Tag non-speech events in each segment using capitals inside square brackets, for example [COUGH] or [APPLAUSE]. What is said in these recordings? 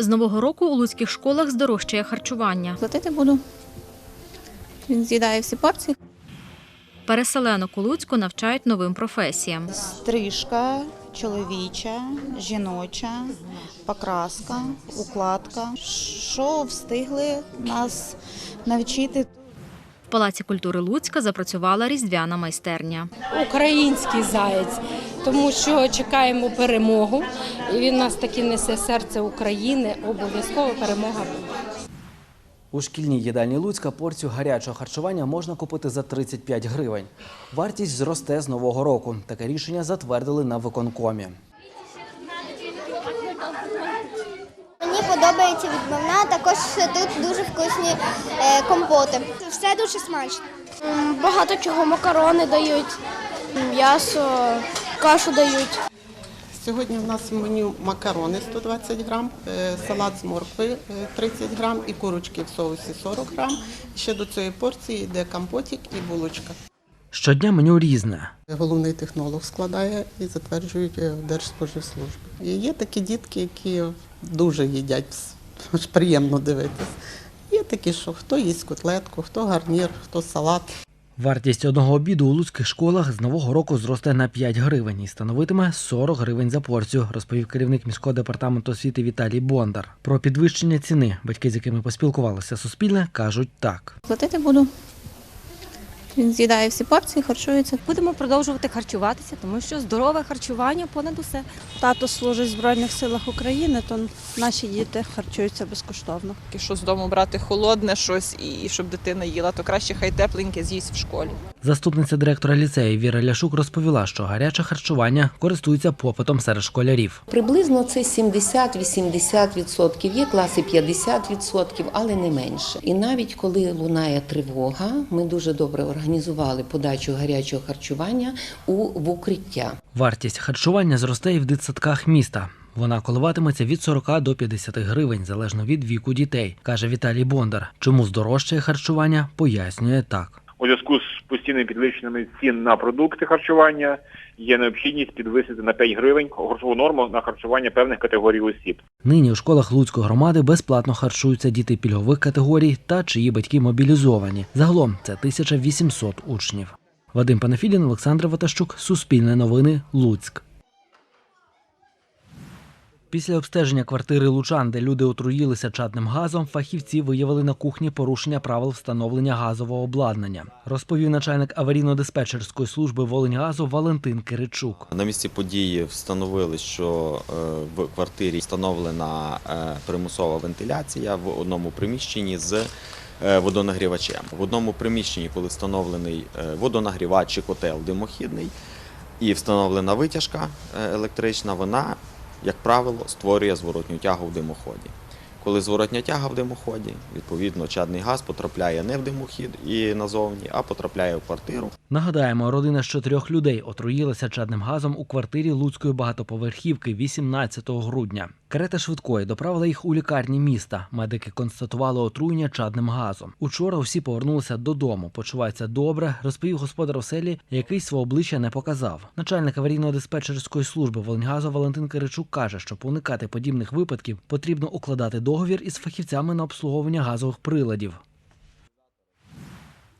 З нового року у луцьких школах здорожчає харчування. Платити буду. Він з'їдає всі порції. Переселенок у Луцьку навчають новим професіям. Стрижка чоловіча, жіноча, покраска, укладка. Що встигли нас навчити? В Палаці культури Луцька запрацювала різдвяна майстерня. український заєць, тому що чекаємо перемогу. І він нас таки несе серце України. Обов'язково перемога буде. У шкільній їдальні Луцька порцію гарячого харчування можна купити за 35 гривень. Вартість зросте з нового року. Таке рішення затвердили на виконкомі. Мені подобається відбивна, також тут дуже вкусні е, компоти. Все дуже смачно. Багато чого макарони дають, м'ясо, кашу дають. Сьогодні в нас в меню макарони 120 грам, е, салат з моркви е, 30 грам і курочки в соусі 40 грам. Ще до цієї порції йде компотик і булочка. Щодня меню різне. Головний технолог складає і затверджують е, в Держспоживслужбі. І є такі дітки, які дуже їдять, приємно дивитись. Є такі, що хто їсть котлетку, хто гарнір, хто салат. Вартість одного обіду у луцьких школах з нового року зросте на 5 гривень і становитиме 40 гривень за порцію, розповів керівник міського департаменту освіти Віталій Бондар. Про підвищення ціни батьки, з якими поспілкувалося Суспільне, кажуть так. Платити буду. Він з'їдає всі порції, харчується. Будемо продовжувати харчуватися, тому що здорове харчування понад усе. Тато служить в Збройних силах України, то наші діти харчуються безкоштовно. Що з дому брати холодне щось і щоб дитина їла, то краще хай тепленьке з'їсть в школі. Заступниця директора ліцею Віра Ляшук розповіла, що гаряче харчування користується попитом серед школярів. Приблизно це 70-80%. Є класи 50%, але не менше. І навіть коли лунає тривога, ми дуже добре організували подачу гарячого харчування у в укриття. Вартість харчування зросте і в дитсадках міста. Вона коливатиметься від 40 до 50 гривень залежно від віку дітей, каже Віталій Бондар. Чому здорожчає харчування, пояснює так. У зв'язку з постійними підвищеннями цін на продукти харчування є необхідність підвисити на 5 гривень грошову норму на харчування певних категорій осіб. Нині у школах Луцької громади безплатно харчуються діти пільгових категорій та чиї батьки мобілізовані. Загалом це 1800 учнів. Вадим Панафідін, Олександр Ватащук, Суспільне новини, Луцьк. Після обстеження квартири Лучан, де люди отруїлися чадним газом, фахівці виявили на кухні порушення правил встановлення газового обладнання, розповів начальник аварійно-диспетчерської служби Волиньгазу Валентин Киричук. На місці події встановили, що е, в квартирі встановлена е, примусова вентиляція в одному приміщенні з е, водонагрівачем. В одному приміщенні, коли встановлений водонагрівач чи котел димохідний і встановлена витяжка електрична, вона, як правило, створює зворотню тягу в димоході. Коли зворотня тяга в димоході, відповідно, чадний газ потрапляє не в димохід і назовні, а потрапляє в квартиру. Нагадаємо, родина з чотирьох людей отруїлася чадним газом у квартирі Луцької багатоповерхівки 18 грудня. Карета швидкої доправила їх у лікарні міста. Медики констатували отруєння чадним газом. Учора усі повернулися додому. Почуваються добре, розповів господар оселі, який свого обличчя не показав. Начальник аварійно-диспетчерської служби Волиньгазу Валентин Киричук каже, щоб уникати подібних випадків, потрібно укладати договір із фахівцями на обслуговування газових приладів.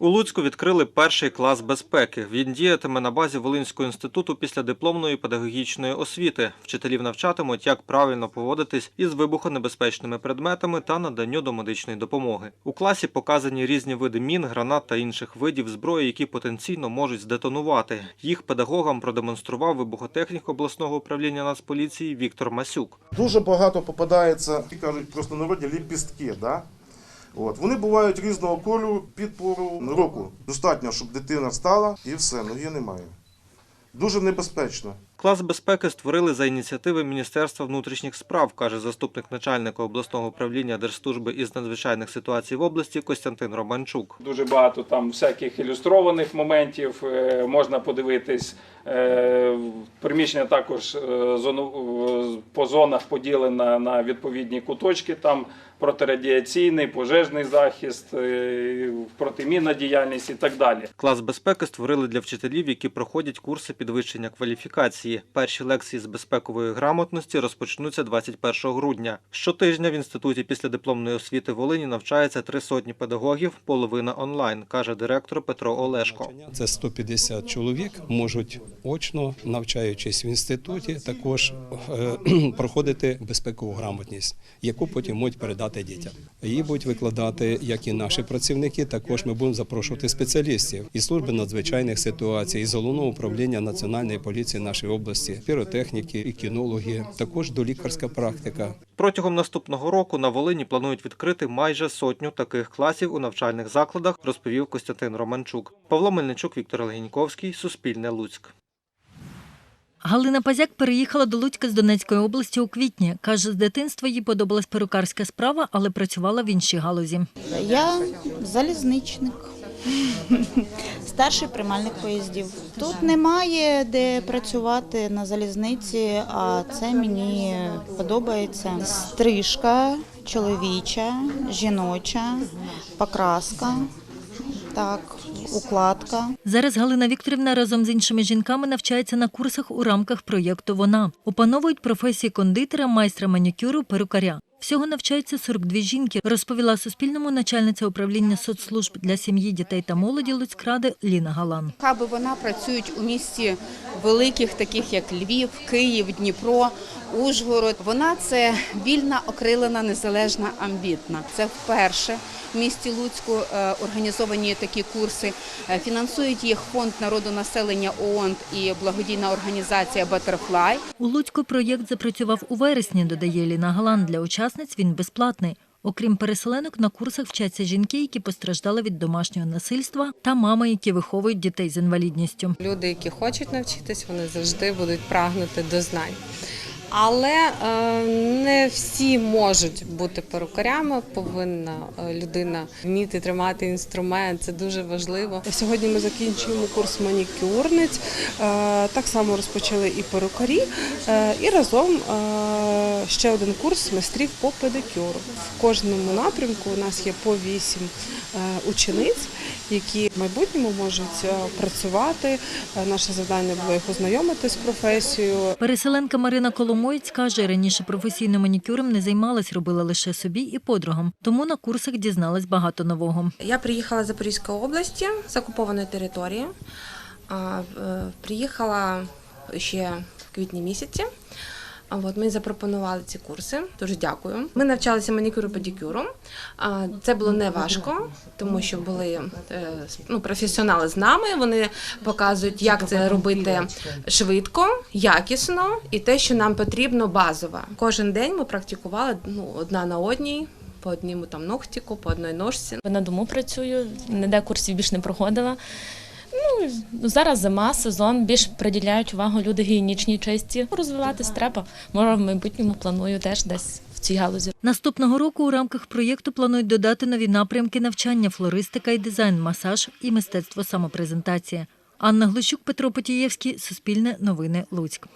У Луцьку відкрили перший клас безпеки. Він діятиме на базі Волинського інституту після дипломної педагогічної освіти. Вчителів навчатимуть, як правильно поводитись із вибухонебезпечними предметами та наданню домедичної допомоги. У класі показані різні види мін, гранат та інших видів зброї, які потенційно можуть здетонувати. Їх педагогам продемонстрував вибухотехнік обласного управління Нацполіції Віктор Масюк. Дуже багато попадається, кажуть, просто народні ліпістки. Да? От. Вони бувають різного кольору під пору року. Достатньо, щоб дитина встала і все, ноги немає. Дуже небезпечно. Клас безпеки створили за ініціативи Міністерства внутрішніх справ, каже заступник начальника обласного управління Держслужби із надзвичайних ситуацій в області Костянтин Романчук. Дуже багато там всяких ілюстрованих моментів е, можна подивитись. Е, Приміщення також е, по зонах поділено на відповідні куточки. Там протирадіаційний, пожежний захист, протимінна діяльність і так далі. Клас безпеки створили для вчителів, які проходять курси підвищення кваліфікації. Перші лекції з безпекової грамотності розпочнуться 21 грудня. Щотижня в інституті післядипломної освіти Волині навчається три сотні педагогів, половина онлайн, каже директор Петро Олешко. Це 150 чоловік можуть очно, навчаючись в інституті, також е, [CLEARS THROAT] проходити безпекову грамотність, яку потім можуть передати дітям. Її будуть викладати як і наші працівники. Також ми будемо запрошувати спеціалістів із служби надзвичайних ситуацій, із головного управління національної поліції нашої області, піротехніки і кінологи, також долікарська практика. Протягом наступного року на Волині планують відкрити майже сотню таких класів у навчальних закладах, розповів Костянтин Романчук. Павло Мельничук, Віктор Легеньковський, Суспільне Луцьк. Галина Пазяк переїхала до Луцька з Донецької області у квітні. Каже, з дитинства їй подобалась перукарська справа, але працювала в іншій галузі. Я залізничник, старший приймальник поїздів. Тут немає де працювати на залізниці, а це мені подобається. Стрижка чоловіча, жіноча, покраска, так, укладка. Зараз Галина Вікторівна разом з іншими жінками навчається на курсах у рамках проєкту Вона опановують професії кондитера, майстра манікюру, перукаря. Всього навчаються 42 жінки, розповіла Суспільному начальниця управління соцслужб для сім'ї, дітей та молоді Луцькради Ліна Галан. Хаби вона працюють у місті великих, таких як Львів, Київ, Дніпро, Ужгород. Вона це вільна, окрилена, незалежна, амбітна. Це вперше в місті Луцьку е, організовані такі курси. Е, Фінансують їх фонд народу населення ООН і благодійна організація Батерфлай. У Луцьку проєкт запрацював у вересні, додає Ліна Галан. Для учасниць він безплатний. Окрім переселенок, на курсах вчаться жінки, які постраждали від домашнього насильства, та мами, які виховують дітей з інвалідністю. Люди, які хочуть навчитись, вони завжди будуть прагнути до знань. Але е, не всі можуть бути перукарями. Повинна е, людина вміти тримати інструмент. Це дуже важливо. Сьогодні ми закінчуємо курс манікюрниць. Е, Так само розпочали і перукарі, і разом ще один курс майстрів по педикюру. В кожному напрямку у нас є по вісім учениць, які в майбутньому можуть працювати. Наше завдання було їх ознайомити з професією. Переселенка Марина Коломоєць каже, раніше професійним манікюром не займалась, робила лише собі і подругам. Тому на курсах дізналась багато нового. Я приїхала з Запорізької області з окупованої території. Е, Приїхала ще в квітні місяці. А От мені запропонували ці курси. Дуже дякую. Ми навчалися манікюру педикюру. Це було не важко, тому що були е, ну, професіонали з нами. Вони показують, як це робити швидко, якісно і те, що нам потрібно базово. Кожен день ми практикували ну, одна на одній. По одному там ногтіку, по одній ножці. На дому працюю, ніде курсів більш не проходила. Ну, зараз зима, сезон, більш приділяють увагу люди гігієнічній чисті. Розвиватись треба. Може, в майбутньому планую теж десь в цій галузі. Наступного року у рамках проєкту планують додати нові напрямки навчання, флористика і дизайн, масаж і мистецтво самопрезентації. Анна Глущук, Петро Потієвський, Суспільне новини, Луцьк.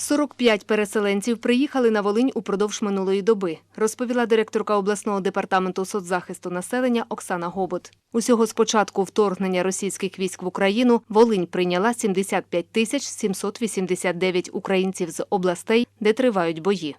45 переселенців приїхали на Волинь упродовж минулої доби, розповіла директорка обласного департаменту соцзахисту населення Оксана Гобот. Усього з початку вторгнення російських військ в Україну Волинь прийняла 75 тисяч 789 українців з областей, де тривають бої.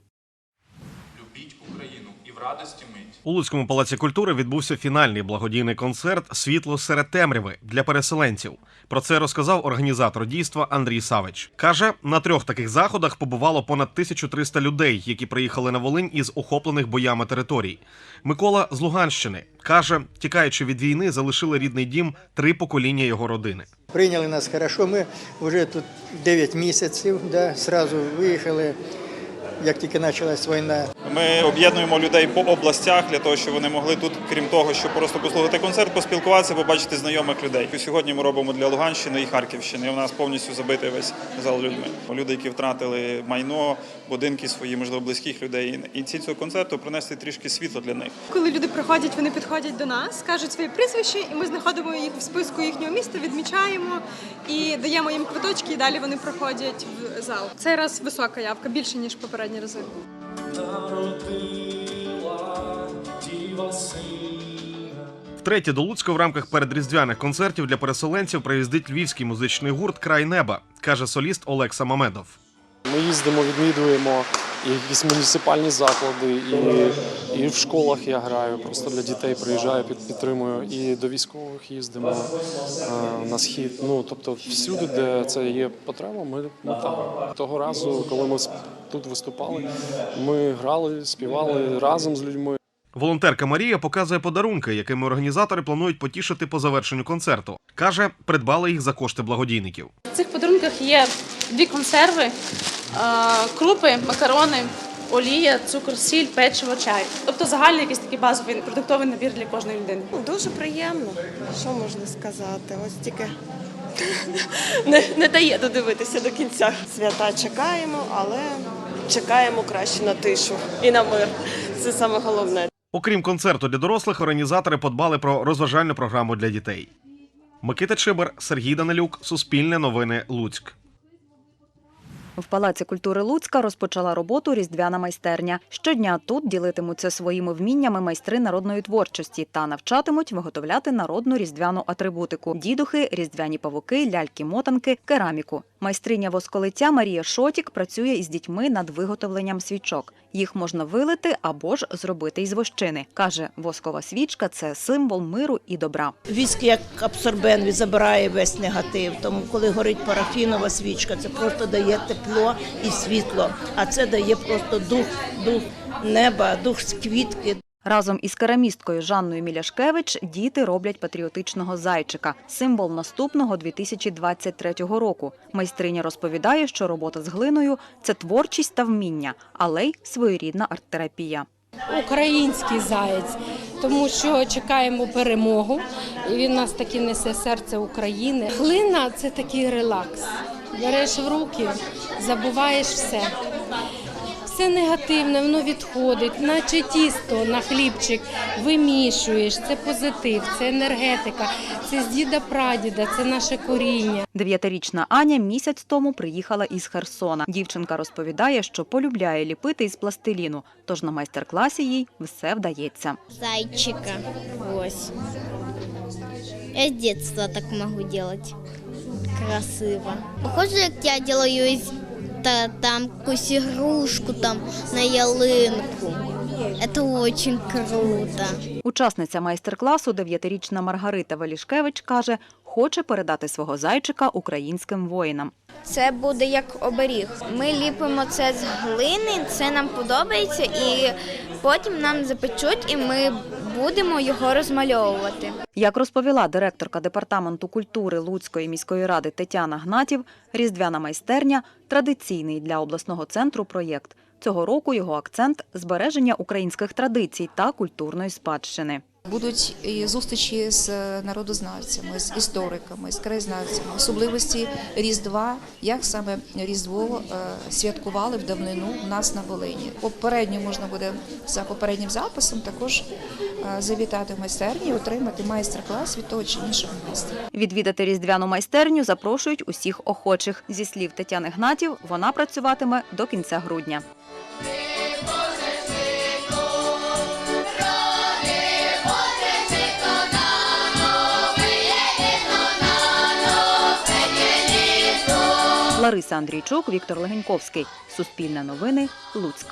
Любіть Україну і в радості мить. У Луцькому палаці культури відбувся фінальний благодійний концерт Світло серед темряви для переселенців. Про це розказав організатор дійства Андрій Савич. Каже, на трьох таких заходах побувало понад 1300 людей, які приїхали на Волинь із охоплених боями територій. Микола з Луганщини каже, тікаючи від війни, залишили рідний дім три покоління його родини. Прийняли нас хорошо. Ми вже тут 9 місяців, да, сразу виїхали, як тільки почалась війна. Ми об'єднуємо людей по областях для того, щоб вони могли тут, крім того, щоб просто послухати концерт, поспілкуватися, побачити знайомих людей. І Сьогодні ми робимо для Луганщини і Харківщини. У нас повністю забитий весь зал людьми. Люди, які втратили майно, будинки свої, можливо, близьких людей. І ці цього концерту принести трішки світла для них. Коли люди приходять, вони підходять до нас, кажуть своє прізвище, і ми знаходимо їх в списку їхнього міста, відмічаємо і даємо їм квиточки, і далі вони проходять в зал. Цей раз висока явка, більше ніж останні рази. Народила. Втретє до Луцька в рамках передріздвяних концертів для переселенців приїздить львівський музичний гурт Край неба каже соліст Олекса Мамедов. Ми їздимо, відвідуємо і якісь муніципальні заклади, і, і в школах я граю. Просто для дітей приїжджаю, під, підтримую. І до військових їздимо е, на схід. Ну тобто, всюди, де це є потреба, ми, ми там. Того разу, коли ми тут виступали, ми грали, співали разом з людьми. Волонтерка Марія показує подарунки, якими організатори планують потішити по завершенню концерту. каже, придбали їх за кошти благодійників. В цих подарунках є дві консерви, крупи, макарони, олія, цукор, сіль, печиво, чай. Тобто загальний якийсь такий базовий продуктовий набір для кожної людини. Дуже приємно. Що можна сказати? Ось тільки [LAUGHS] Не, не дає додивитися до кінця. свята чекаємо, але чекаємо краще на тишу і на мир. Це саме головне. Окрім концерту для дорослих, організатори подбали про розважальну програму для дітей. Микита Чибер, Сергій Данилюк, Суспільне новини, Луцьк. В Палаці культури Луцька розпочала роботу різдвяна майстерня. Щодня тут ділитимуться своїми вміннями майстри народної творчості та навчатимуть виготовляти народну різдвяну атрибутику: дідухи, різдвяні павуки, ляльки-мотанки, кераміку. Майстриня восколиття Марія Шотік працює із дітьми над виготовленням свічок. Їх можна вилити або ж зробити із вощини. каже, воскова свічка це символ миру і добра. Віск як абсорбент забирає весь негатив. Тому коли горить парафінова свічка, це просто дає тепло і світло. А це дає просто дух, дух неба, дух квітки. Разом із керамісткою Жанною Міляшкевич діти роблять патріотичного зайчика символ наступного 2023 року. Майстриня розповідає, що робота з глиною це творчість та вміння, але й своєрідна арт-терапія. український заєць, тому що чекаємо перемогу. І він нас таки несе серце України. Глина це такий релакс. Береш в руки, забуваєш все. Все негативне, воно відходить, наче тісто на хлібчик вимішуєш. Це позитив, це енергетика, це з діда прадіда, це наше коріння. Дев'ятирічна Аня місяць тому приїхала із Херсона. Дівчинка розповідає, що полюбляє ліпити із пластиліну, тож на майстер-класі їй все вдається. Зайчика. Ось. Я с детства так могу делать. Красиво. Похоже, як я делаю та, там якусь ігрушку там на ялинку. Это очень круто. Учасниця майстер-класу, дев'ятирічна Маргарита Валішкевич, каже, хоче передати свого зайчика українським воїнам. Це буде як оберіг. Ми ліпимо це з глини, це нам подобається, і потім нам запечуть, і ми будемо його розмальовувати. Як розповіла директорка департаменту культури Луцької міської ради Тетяна Гнатів, різдвяна майстерня традиційний для обласного центру проєкт. Цього року його акцент збереження українських традицій та культурної спадщини. Будуть і зустрічі з народознавцями, з істориками, з краєзнавцями, особливості Різдва, як саме Різдво е, святкували в давнину в нас на Волині. Попередньо можна буде за попереднім записом також е, завітати в майстерні і отримати майстер-клас від того чи іншого майстра. Відвідати різдвяну майстерню запрошують усіх охочих. Зі слів Тетяни Гнатів, вона працюватиме до кінця грудня. Лариса Андрійчук, Віктор Легеньковський. Суспільне новини. Луцьк.